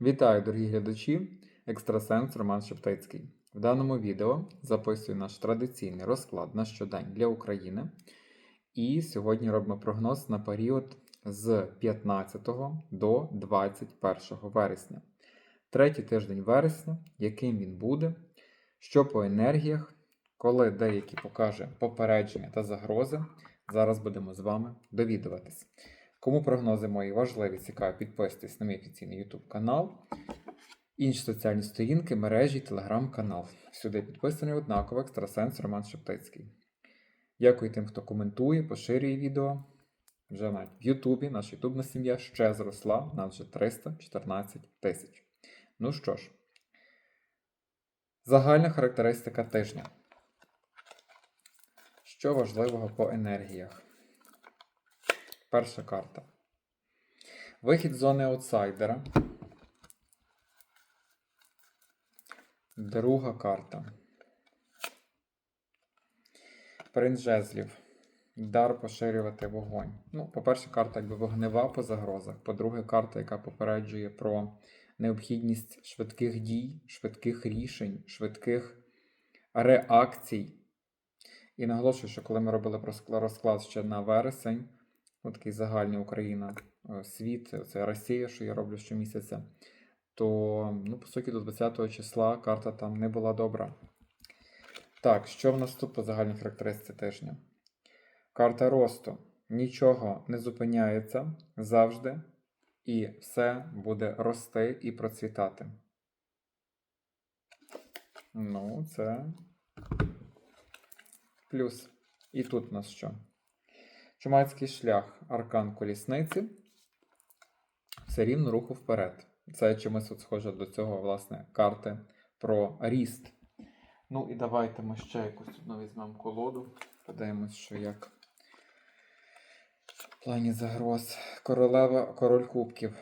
Вітаю, дорогі глядачі! Екстрасенс Роман Шептицький. В даному відео записую наш традиційний розклад на щодень для України. І сьогодні робимо прогноз на період з 15 до 21 вересня. Третій тиждень вересня, яким він буде, що по енергіях, коли деякі покаже попередження та загрози. Зараз будемо з вами довідуватись. Кому прогнози мої важливі, цікаві, підписуйтесь на мій офіційний YouTube канал, інші соціальні сторінки, мережі, телеграм-канал. Всюди підписаний однаково екстрасенс Роман Шептицький. Дякую тим, хто коментує, поширює відео. Вже навіть в Ютубі наша ютубна сім'я ще зросла, нас вже 314 тисяч. Ну що ж, загальна характеристика тижня. Що важливого по енергіях? Перша карта. Вихід з зони аутсайдера. Друга карта. Принц жезлів. Дар поширювати вогонь. Ну, по-перше, карта якби вогнева по загрозах. По-друге, карта, яка попереджує про необхідність швидких дій, швидких рішень, швидких реакцій. І наголошую, що коли ми робили розклад ще на вересень, такий загальний Україна, е, світ, це Росія, що я роблю щомісяця, то, ну, по суті, до 20 числа карта там не була добра. Так, що в нас тут по загальній характеристиці тижня? Карта росту. Нічого не зупиняється завжди, і все буде рости і процвітати. Ну, це плюс. І тут у нас що? Чумацький шлях, аркан колісниці. Все рівно руху вперед. Це чимось от схоже до цього, власне, карти про ріст. Ну і давайте ми ще якусь одну візьмемо колоду. Подивимось, що як. В плані загроз. Королева, король кубків.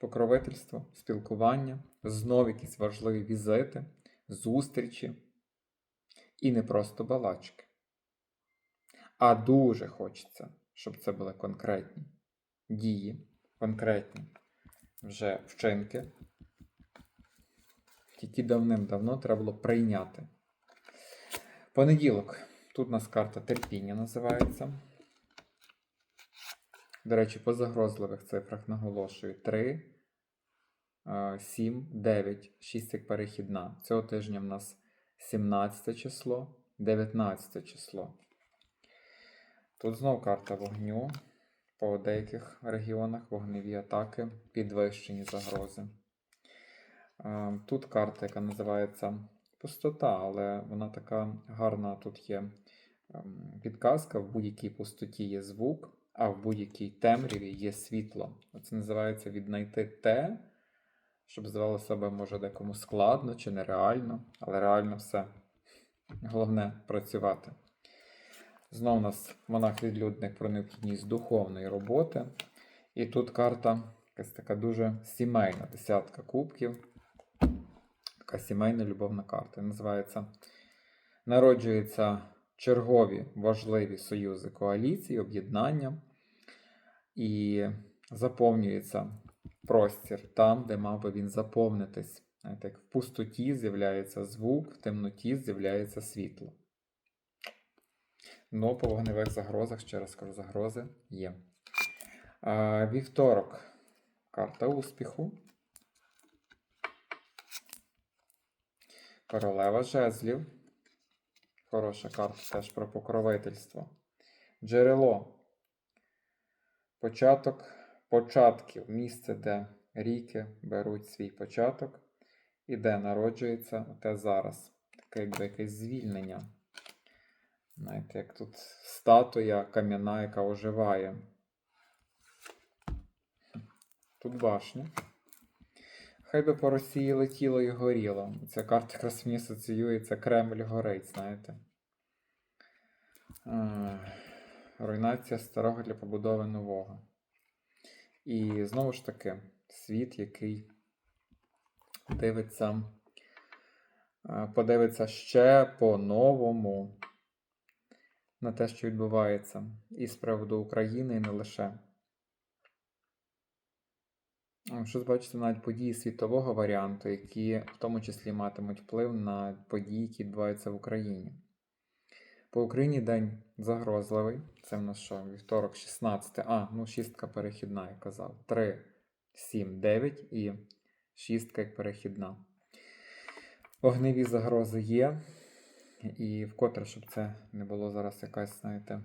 Покровительство, спілкування, знов якісь важливі візити, зустрічі. І не просто балачки. А дуже хочеться, щоб це були конкретні дії, конкретні вже вчинки, які давним-давно треба було прийняти. Понеділок. Тут у нас карта терпіння називається. До речі, по загрозливих цифрах наголошую 3, 7, 9, 6 як перехідна. Цього тижня в нас 17 число, 19 число. Тут знов карта вогню. По деяких регіонах вогневі атаки, підвищені загрози. Е, Тут карта, яка називається пустота, але вона така гарна. Тут є ем, підказка: в будь-якій пустоті є звук, а в будь-якій темряві є світло. Це називається віднайти те, щоб здавалося себе, може, декому складно чи нереально, але реально все. Головне працювати. Знову нас монах-відлюдник про необхідність духовної роботи. І тут карта якась така дуже сімейна десятка кубків. Така сімейна любовна карта. Називається Народжуються чергові важливі союзи коаліції, об'єднання. І заповнюється простір там, де мав би він заповнитись. Як в пустоті з'являється звук, в темноті з'являється світло. Ну, по вогневих загрозах, ще раз кажу, загрози є. А, вівторок. Карта успіху. Королева жезлів. Хороша карта теж про покровительство. Джерело. Початок початків. Місце, де ріки беруть свій початок. І де народжується те зараз. Таке якби якесь звільнення. Знаєте, як тут статуя кам'яна, яка оживає. Тут башня. Хай би по Росії летіло і горіло. Ця карта якраз мені асоціюється Кремль горить, знаєте. Руйнація старого для побудови нового. І знову ж таки, світ, який дивиться, подивиться ще по-новому на те, що відбувається, і з приводу України, і не лише. Щось бачите, навіть події світового варіанту, які в тому числі матимуть вплив на події, які відбуваються в Україні. По Україні день загрозливий. Це в нас що? Вівторок, 16. А, ну шістка перехідна, я казав. 3, 7, 9 і шістка як перехідна. Огневі загрози є. І вкотре, щоб це не було зараз якась, знаєте,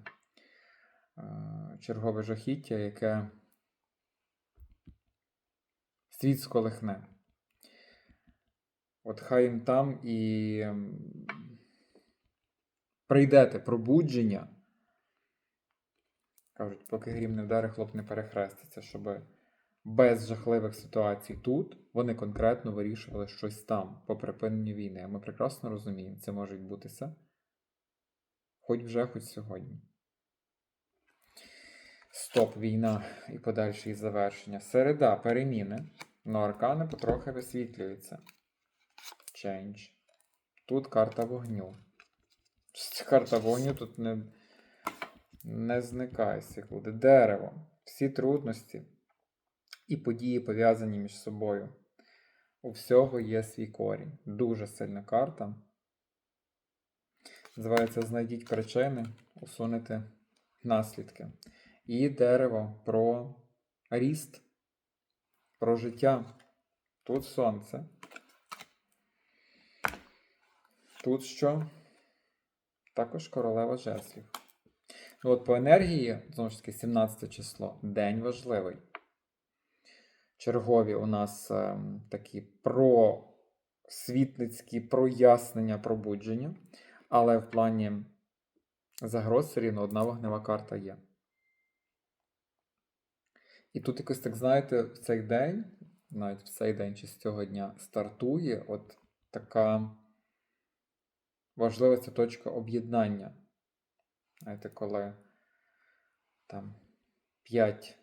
е, чергове жахіття, яке світ сколихне. От хай їм там і прийдете пробудження. Кажуть, поки грім не вдари, хлоп не перехреститься, щоб без жахливих ситуацій тут вони конкретно вирішували щось там по припиненню війни. А ми прекрасно розуміємо, це може відбутися хоч вже, хоч сьогодні. Стоп, війна і подальше її завершення. Середа, переміни. Но аркани потрохи висвітлюються. Change. Тут карта вогню. Карта вогню тут не, не зникає секунди. Дерево. Всі трудності і події пов'язані між собою. У всього є свій корінь. Дуже сильна карта. Називається Знайдіть причини, усунете наслідки. І дерево про ріст, про життя. Тут сонце. Тут що? Також королева жезлів. Ну от по енергії, знову ж таки, 17 число, день важливий. Чергові у нас ем, такі просвітницькі прояснення, пробудження. Але в плані загроз все рівно одна вогнева карта є. І тут якось так, знаєте, в цей день, навіть в цей день чи з цього дня, стартує от така важлива ця точка об'єднання. Знаєте, коли там п'ять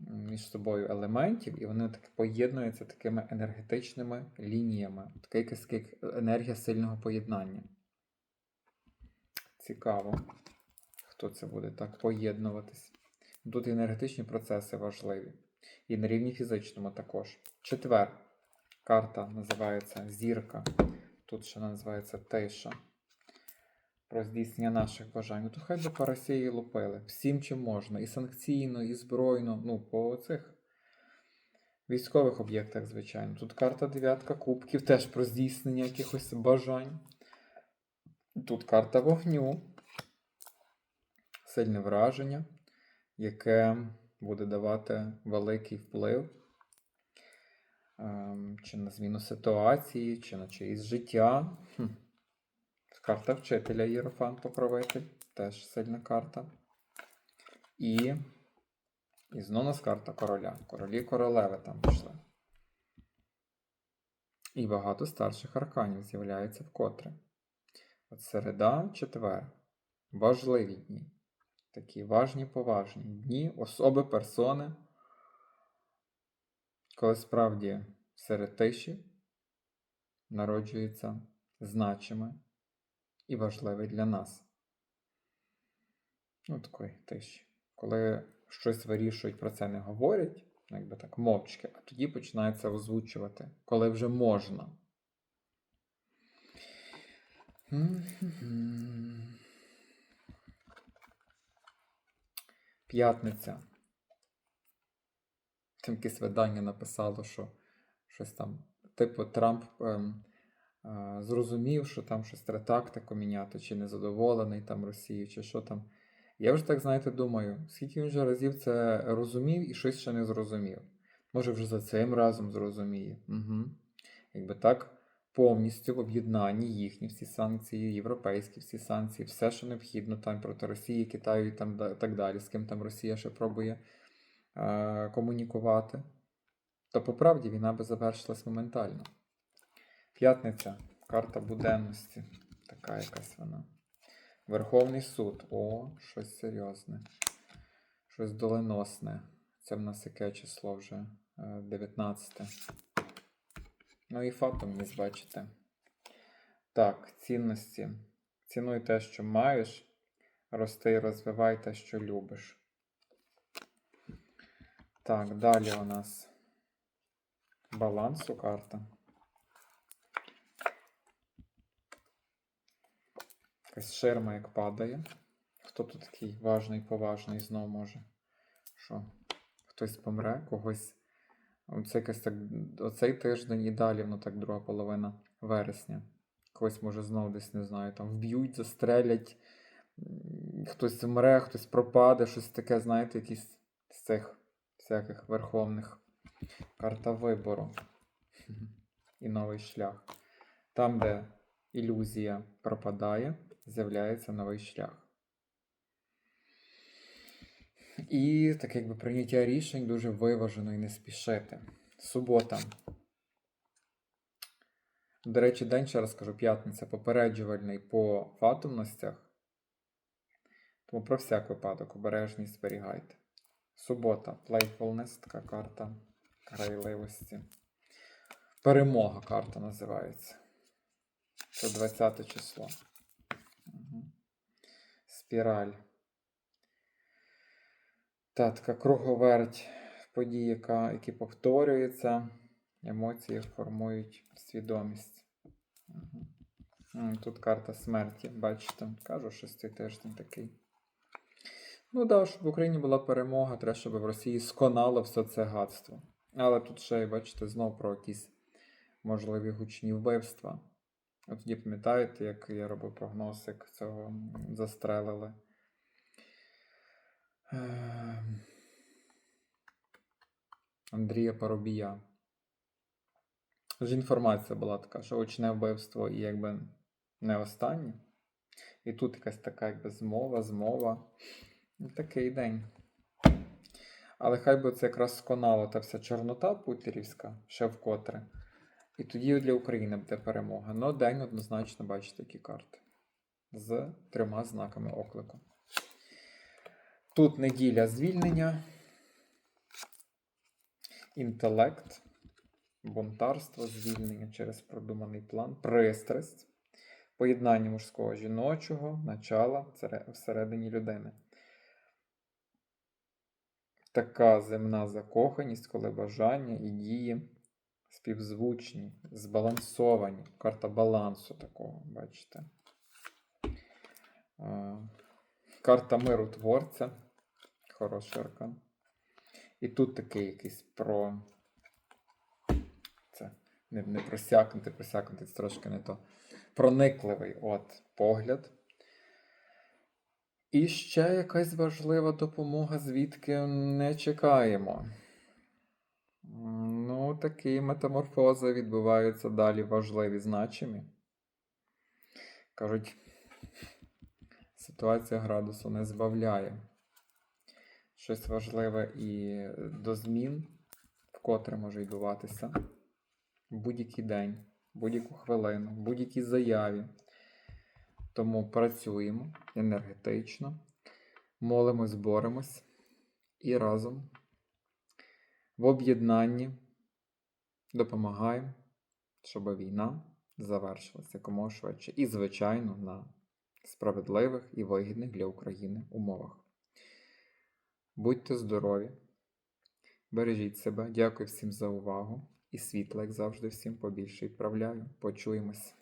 між собою елементів, і вони так поєднуються такими енергетичними лініями. Така якась енергія сильного поєднання. Цікаво, хто це буде так поєднуватись. Тут енергетичні процеси важливі. І на рівні фізичному також. Четвер. Карта називається Зірка. Тут ще називається Тиша. Про здійснення наших бажань. Ну, то хай би по Росії лупили. Всім чим можна. І санкційно, і збройно. Ну, по цих військових об'єктах, звичайно. Тут карта дев'ятка кубків, теж про здійснення якихось бажань. Тут карта вогню. Сильне враження, яке буде давати великий вплив ем, чи на зміну ситуації, чи на чиїсь життя. Карта вчителя Єрофан покровитель. Теж сильна карта. І. І знову нас карта короля. Королі королеви там пішли. І багато старших арканів з'являється вкотре. От середа, четвер. Важливі дні. Такі важні, поважні дні, особи, персони. Коли справді серед тиші народжується значиме і важливе для нас. Ну, такої тиші. Коли щось вирішують, про це не говорять, ну, якби так мовчки, а тоді починається озвучувати, коли вже можна. П'ятниця. Там якесь видання написало, що щось там, типу, Трамп ем, зрозумів, що там щось треба тактику міняти, чи незадоволений там Росією, чи що там. Я вже так, знаєте, думаю, скільки він вже разів це розумів і щось ще не зрозумів. Може, вже за цим разом зрозуміє. Угу. Якби так повністю в об'єднанні їхні всі санкції, європейські всі санкції, все, що необхідно там проти Росії, Китаю і там так далі, з ким там Росія ще пробує е- комунікувати, то по правді війна би завершилась моментально. П'ятниця, карта буденності, така якась вона. Верховний суд. О, щось серйозне. Щось доленосне. Це в нас яке число вже? Е, 19. Ну і фактом не бачите. Так, цінності. Цінуй те, що маєш, рости і розвивай те, що любиш. Так, далі у нас балансу карта. Якась ширма як падає. Хто тут такий важний, поважний знов може? Що? Хтось помре, когось. Оце якось так, оцей тиждень і далі, ну так, друга половина вересня. Когось може знов десь, не знаю, там вб'ють, застрелять, хтось вмре, хтось пропаде, щось таке, знаєте, якісь з цих всяких верховних. Карта вибору. І новий шлях. Там, де ілюзія пропадає, з'являється новий шлях. І таке якби прийняття рішень дуже виважено і не спішити. Субота. До речі, день, ще раз кажу, п'ятниця попереджувальний по фатумностях. Тому про всяк випадок обережність зберігайте. Субота. Playfulness, така карта грайливості. Перемога карта називається. Це 20 число. Спіраль. Та така круговерть подій, які повторюються. Емоції формують свідомість. Угу. Тут карта смерті, бачите, кажу, шостий тиждень такий. Ну да, щоб в Україні була перемога, треба, щоб в Росії сконало все це гадство. Але тут ще, бачите, знов про якісь можливі гучні вбивства. От тоді пам'ятаєте, як я робив прогноз, як цього застрелили. Ем, Андрія Парубія. Ж інформація була така, що очне вбивство і якби не останнє. І тут якась така якби змова, змова. Такий день. Але хай би це якраз сконала та вся чорнота путерівська, ще вкотре. І тоді для України буде перемога. Ну, день однозначно бачите такі карти. З трьома знаками оклику. Тут неділя звільнення, інтелект, бунтарство, звільнення через продуманий план, пристрасть, поєднання мужського жіночого, начала всередині людини. Така земна закоханість, коли бажання і дії співзвучні, збалансовані. Карта балансу такого, бачите. Карта миру творця. Хороший аркан. І тут такий якийсь про. Це не, не просякнути, просякнути, це трошки не то. Проникливий от погляд. І ще якась важлива допомога, звідки не чекаємо. Такі метаморфози відбуваються далі важливі, значимі. Кажуть, ситуація градусу не збавляє. Щось важливе і до змін, вкотре може відбуватися будь-який день, будь-яку хвилину, будь-якій заяві. Тому працюємо енергетично, молимось, боремось і разом в об'єднанні допомагаємо, щоб війна завершилася якомога швидше. І, звичайно, на справедливих і вигідних для України умовах. Будьте здорові, бережіть себе, дякую всім за увагу і світла, як завжди, всім побільше відправляю. Почуємось.